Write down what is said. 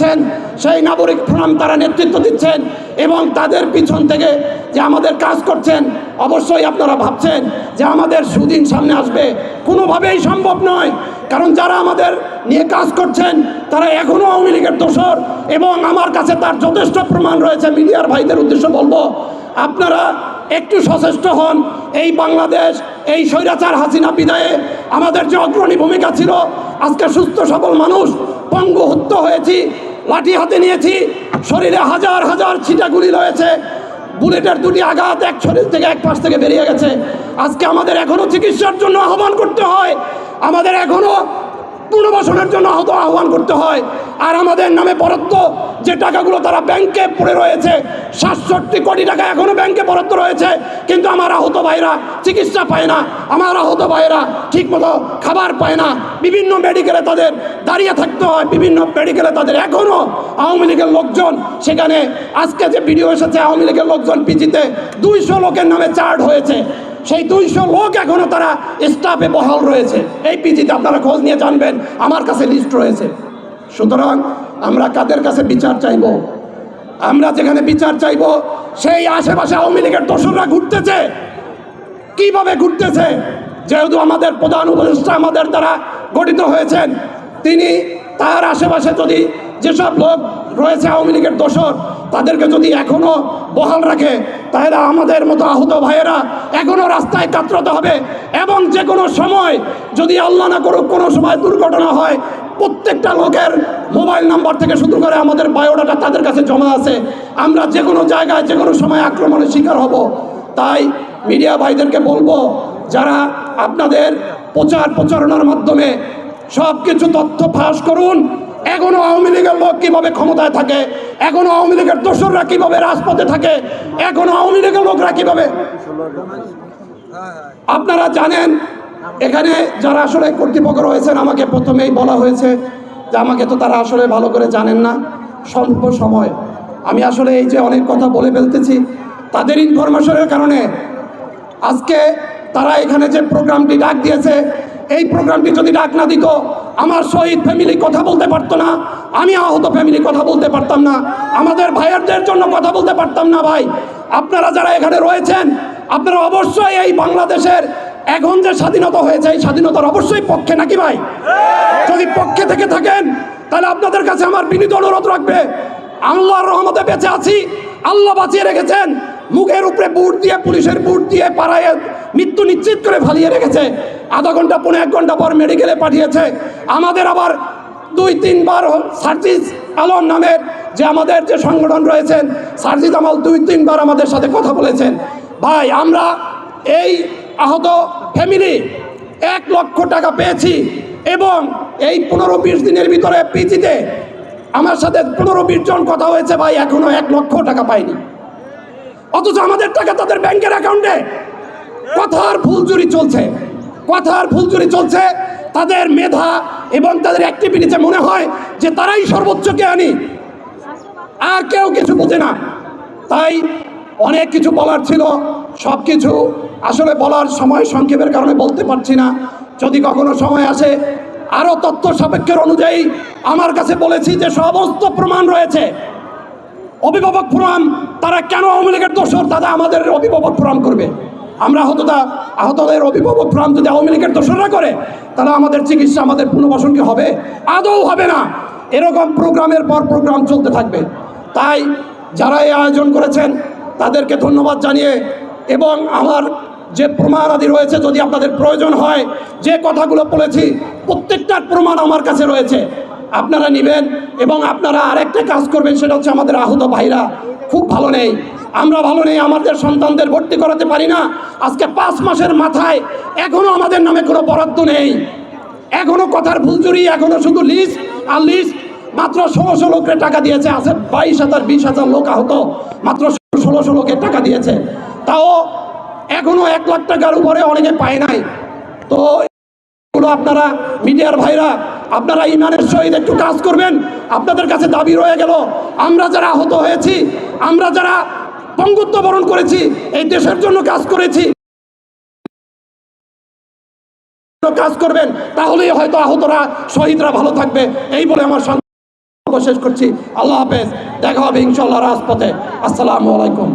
করছেন, সেই নাগরিক ফোরাম তারা নেতৃত্ব দিচ্ছেন এবং তাদের পিছন থেকে যে আমাদের কাজ করছেন, অবশ্যই আপনারা ভাবছেন যে আমাদের সুদিন সামনে আসবে। কোনোভাবেই সম্ভব নয়, কারণ যারা আমাদের নিয়ে কাজ করছেন, তারা এখনও আওয়ামী লীগের দোষর এবং আমার কাছে তার যথেষ্ট প্রমাণ রয়েছে, মিডিয়ার ভাইদের উদ্দেশ্য বলব। আপনারা একটু সচেষ্ট হন, এই বাংলাদেশ, এই স্বৈরাচার হাসিনা বিদায়ে আমাদের যে অগ্রণী ভূমিকা ছিল, আজকে সুস্থ সবল মানুষ, পঙ্গু হত্য হয়েছি লাঠি হাতে নিয়েছি। শরীরে হাজার হাজার ছিটাগুলি রয়েছে। বুলেটের দুটি আঘাত এক শরীর থেকে এক পাশ থেকে বেরিয়ে গেছে। আজকে আমাদের এখনও চিকিৎসার জন্য আহ্বান করতে হয়। আমাদের এখনও পুনর্বাসনের জন্য আহত আহ্বান করতে হয়। আর আমাদের নামে বরাদ্দ, যে টাকাগুলো তারা ব্যাংকে পড়ে রয়েছে, সাতষট্টি কোটি টাকা এখনও ব্যাংকে বরাদ্দ রয়েছে। কিন্তু আমার আহত ভাইরা চিকিৎসা পায় না, আমার আহত ভাইরা ঠিকমতো খাবার পায় না। বিভিন্ন মেডিকেলে তাদের দাঁড়িয়ে থাকতে হয়, বিভিন্ন মেডিকেলে তাদের এখনও আওয়ামী লীগের লোকজন সেখানে, আজকে যে ভিডিও এসেছে, আওয়ামী লীগের লোকজন পিজিতে দুইশো লোকের নামে চার্ট হয়েছে। সেই দুইশো লোক এখনও তারা স্টাফে বহাল রয়েছে। এই পিজিতে আপনারা খোঁজ নিয়ে জানবেন, আমার কাছে লিস্ট রয়েছে। সুতরাং আমরা কাদের কাছে বিচার চাইব? আমরা যেখানে বিচার চাইব, সেই আশেপাশে আওয়ামী লীগের দোসররা ঘুরতেছে। কীভাবে ঘুরতেছে? যেহেতু আমাদের প্রধান উপদেষ্টা আমাদের দ্বারা গঠিত হয়েছেন, তিনি তার আশেপাশে যদি যেসব লোক রয়েছে আওয়ামী লীগের দোসর তাদেরকে যদি এখনও বহাল রাখে, তাহলে আমাদের মতো আহত ভাইয়েরা এখনও রাস্তায় কাতরাতে হবে। এবং যে কোনো সময় যদি আল্লাহ না করুক, কোনো সময় দুর্ঘটনা হয়, প্রত্যেকটা লোকের মোবাইল নাম্বার থেকে শুরু করে আমাদের বায়োডাটা তাদের কাছে জমা আছে। আমরা যে কোনো জায়গায় যে কোনো সময় আক্রমণের শিকার হব। তাই মিডিয়া ভাইদেরকে বলব, যারা আপনাদের প্রচার প্রচারণার মাধ্যমে সব কিছু তথ্য ফাঁস করুন এখনও আওয়ামী লীগের লোক কীভাবে ক্ষমতায় থাকে? এখনও আওয়ামী লীগের দোসররা কীভাবে রাজপথে থাকে? এখনও আওয়ামী লীগের লোকরা কীভাবে? আপনারা জানেন, এখানে যারা আসলে কর্তৃপক্ষ রয়েছেন, আমাকে প্রথমেই বলা হয়েছে যে আমাকে তো তারা আসলে ভালো করে জানেন না। স্বল্প সময়। আমি আসলে এই যে অনেক কথা বলে ফেলতেছি, তাদের ইনফরমেশনের কারণে আজকে তারা এখানে যে প্রোগ্রামটি ডাক দিয়েছে, এই প্রোগ্রামটি যদি ডাক না দিত আমার শহীদ ফ্যামিলি কথা বলতে পারতো না, আমি আহত ফ্যামিলি কথা বলতে পারতাম না, আমাদের ভাইয়ারদের জন্য কথা বলতে পারতাম না ভাই। আপনারা যারা এখানে রয়েছেন, আপনারা অবশ্যই এই বাংলাদেশের এখন যে স্বাধীনতা হয়েছে, এই স্বাধীনতার অবশ্যই পক্ষে নাকি ভাই? যদি পক্ষে থেকে থাকেন, তাহলে আপনাদের কাছে আমার বিনীত অনুরোধ রাখবে। আল্লাহর রহমতে বেঁচে আছি, আল্লাহ বাঁচিয়ে রেখেছেন। মুখের উপরে বুট দিয়ে, পুলিশের বুট দিয়ে পাড়ায় মৃত্যু নিশ্চিত করে ফালিয়ে রেখেছে। আধা ঘণ্টা পনেরো এক ঘণ্টা পর মেডিকেলে পাঠিয়েছে। আমাদের আবার দুই, তিনবার সার্জিস আলম নামের যে আমাদের যে সংগঠন রয়েছেন, সার্জিস আমাল দুই, তিনবার আমাদের সাথে কথা বলেছেন। ভাই, আমরা এই আহত ফ্যামিলি এক লক্ষ টাকা পেয়েছি এবং এই পনেরো বিশ দিনের ভিতরে পিজিতে আমার সাথে পনেরো বিশ জন কথা হয়েছে, ভাই এখনও এক লক্ষ টাকা পাইনি। অথচ আমাদের টাকা তাদের ব্যাংকের অ্যাকাউন্টে। কথার ফুলচুরি চলছে। কথার ফুলচুরি চলছে। তাদের মেধা এবং তাদের অ্যাক্টিভিটিতে মনে হয় যে তারাই সর্বোচ্চ জ্ঞানী আর কেউ কিছু বোঝে না। তাই অনেক কিছু বলার ছিল। সব কিছু আসলে বলার সময় সংক্ষেপের কারণে বলতে পারছি না। যদি কখনো সময় আসে আরও তথ্য সাপেক্ষের অনুযায়ী আমার কাছে বলেছি যে সমস্ত প্রমাণ রয়েছে। অভিভাবক ফোরাম, তারা কেন আওয়ামী লীগের দোষর? তারা আমাদের অভিভাবক ফোরাম করবে। আমরা আহততা আহতদের অভিভাবক ফোরাম যদি আওয়ামী লীগের দোষররা করে, তাহলে আমাদের চিকিৎসা, আমাদের পুনর্বাসন কি হবে? আদৌ হবে না। এরকম প্রোগ্রামের পর প্রোগ্রাম চলতে থাকবে। তাই যারা এই আয়োজন করেছেন, তাদেরকে ধন্যবাদ জানিয়ে এবং আমার যে প্রমাণ আদি রয়েছে, যদি আপনাদের প্রয়োজন হয়, যে কথাগুলো বলেছি, প্রত্যেকটার প্রমাণ আমার কাছে রয়েছে। আপনারা নেবেন এবং আপনারা আরেকটা কাজ করবেন, সেটা হচ্ছে আমাদের আহত ভাইরা খুব ভালো নেই। আমরা ভালো নেই, আমাদের সন্তানদের ভর্তি করাতে পারি না। আজকে পাঁচ মাসের মাথায় এখনও আমাদের নামে কোনো বরাদ্দ নেই। এখনও কথার ভুলচুরি এখনও শুধু লিস্ট আর লিস্ট মাত্র ষোলোশো লোকের টাকা দিয়েছে, আছে বাইশ হাজার, বিশ হাজার লোক আহত, মাত্র ষোলোশো লোকের টাকা দিয়েছে। তাও এখনও এক লাখ টাকার উপরে অনেকে পায় নাই। তো আপনারা মিডিয়ার ভাইরা আপনারা ইমানের সহিত একটু কাজ করবেন। আপনাদের কাছে দাবি রয়ে গেল, আমরা যারা আহত হয়েছি, আমরা যারা পঙ্গুত্ব বরণ করেছি, এই দেশের জন্য কাজ করেছি। কাজ করবেন, তাহলেই হয়তো আহতরা, শহীদরা ভালো থাকবে। এই বলে আমার শেষ করছি। আল্লাহ হাফেজ, দেখা হবে ইনশাল্লাহ রাজপথে। আসসালামু আলাইকুম।